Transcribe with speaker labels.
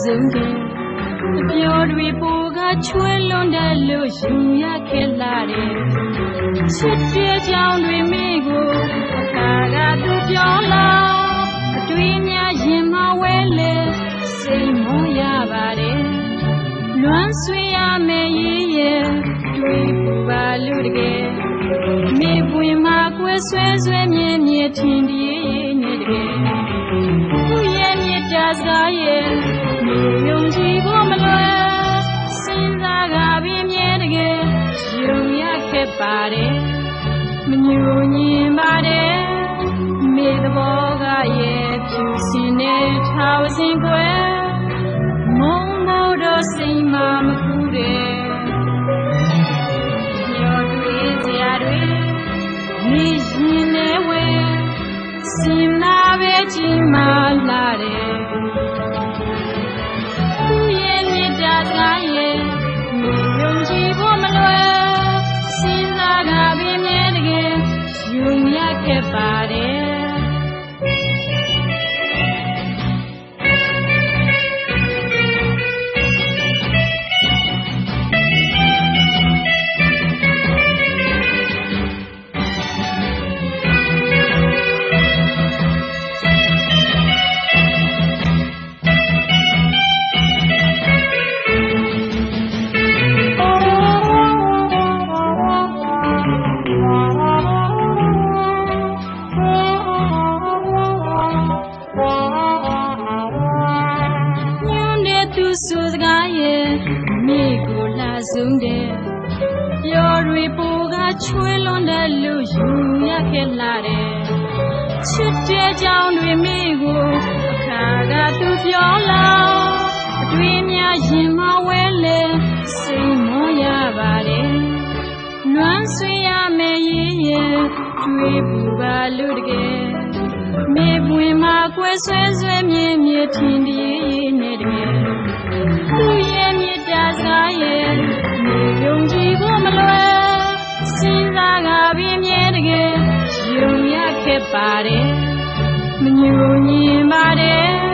Speaker 1: ဆုံးတယ်အပြောတွေပိုကချွေးလွန်တယ်လို့ယူရခဲ့လာတယ်ချစ်တဲ့ကြောင်တွေမိကိုအခါကသူပြောလာအတွေ့များရင်မဝဲလေစိတ်မောရပါတယ်လွမ်းဆွေရမယ်ရေးရဲ့တွေ့ပူပါလူတကယ်မိပွင့်မှာကွယ်ဆွဲဆွဲမြဲမြဲထင်ဒီနေတကယ် ဖြူစင်တဲ့ထာဝစဉ်ကွယ်မုံမို့တော့စိတ်မှမ ဆိုစကားရဲ့မိကိုလာဆုံးတဲ့ပြောတွေပိုကချွေးလွန်တဲ့လူယူရခဲ့လာတဲ့ချစ်တဲ့ကြောင်တွေမိကိုအခါကသူပြောလာအတွေ့များရင်မဝဲလေစိတ်မောရပါတယ်လွမ်းဆွေရမယ်ရေးရဲ့တွေ့ပူပါလူတကယ်မေပွင့်မှာကွယ်ဆွဲဆွဲမြဲမြဲထင်ဒီနေတကယ် ငါပြင်းမြဲတကယ်ယုံရခဲ့ပါတယ်မညူညီပါတယ်